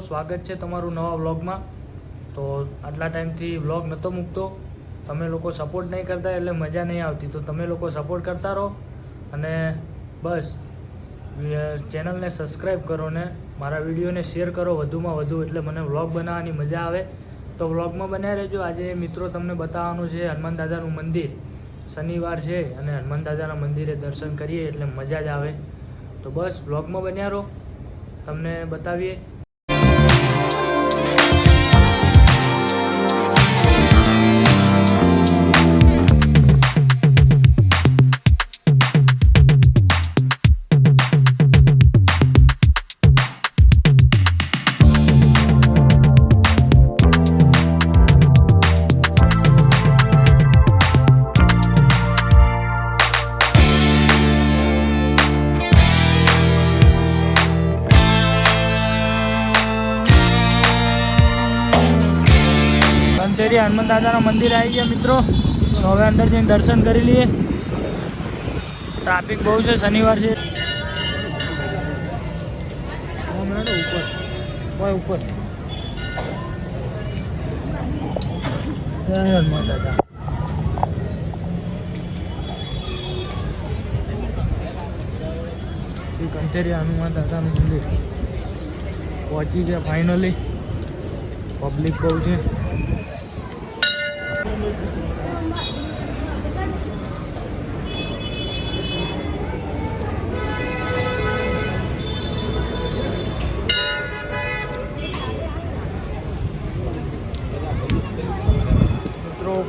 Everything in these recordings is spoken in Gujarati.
સ્વાગત છે તમારું નવા વ્લોગમાં. તો આટલા ટાઈમથી વ્લોગ નહોતો મૂકતો. તમે લોકો સપોર્ટ નહીં કરતા એટલે મજા નહીં આવતી. તો તમે લોકો સપોર્ટ કરતા રહો અને બસ ચેનલને સબસ્ક્રાઈબ કરો ને મારા વિડીયોને શેર કરો વધુમાં વધુ એટલે મને વ્લોગ બનાવવાની મજા આવે. તો વ્લોગમાં બન્યા રહેજો. આજે મિત્રો તમને બતાવવાનું છે હનુમાન દાદાનું મંદિર. શનિવાર છે અને હનુમાન દાદાના મંદિરે દર્શન કરીએ એટલે મજા જ આવે. તો બસ, વ્લોગમાં બન્યા રહો. તમને બતાવીએ. કંચેરી હનુમાન દાદાના મંદિર આવી ગયા મિત્રો. તો હવે અંદર જઈને દર્શન કરી લઈએ. ટ્રાફિક બહુ છે શનિવાર છે. ઉપર ઉપર. જય હનુમાન દાદા. હનુમાન દાદાનું મંદિર. પહોંચી ગયા ફાઇનલી પબ્લિક બહુ છે.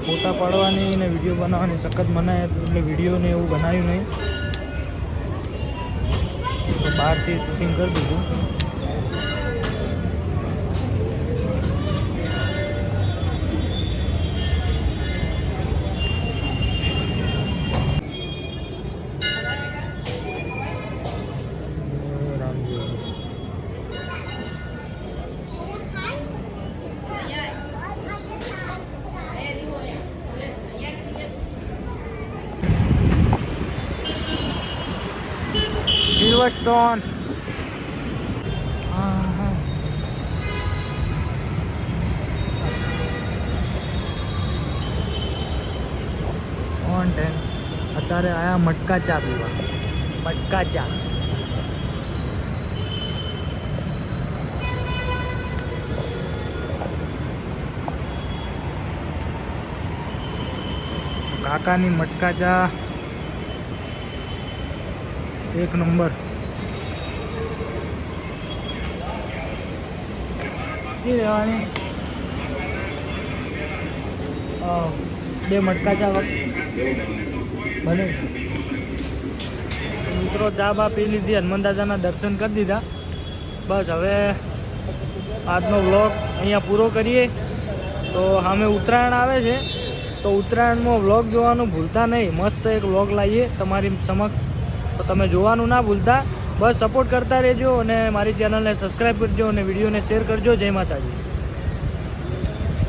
ફોટા પાડવાની ને વીડિયો બનાવવાની સખત મનાય, એટલે વીડિયો ને એવું બનાવ્યું નહીં. બહારથી શૂટિંગ કરી દીધું. સિલ્વર સ્ટોન ઓન ટેન અત્યારે આયા મટકા ચા પીવા. મટકા ચા. કાકાની મટકા ચા. એક નંબર. એ રહેવાની. બે મટકા ચા બને મિત્રો, ચા બા પી લીધી, હનુમાન દાદાના દર્શન કરી દીધા. બસ હવે આજનો વ્લોગ અહીંયા પૂરો કરીએ. તો સામે ઉત્તરાયણ આવે છે. તો ઉત્તરાયણમાં વ્લોગ જોવાનું ભૂલતા નહીં. મસ્ત એક વ્લોગ લાવીએ તમારી સમક્ષ. તો તમે જોવાનું ના ભૂલતા. બસ સપોર્ટ કરતા રહેજો અને મારી ચેનલને સબસ્ક્રાઈબ કરજો અને વિડીયોને શેર કરજો. જય માતાજી.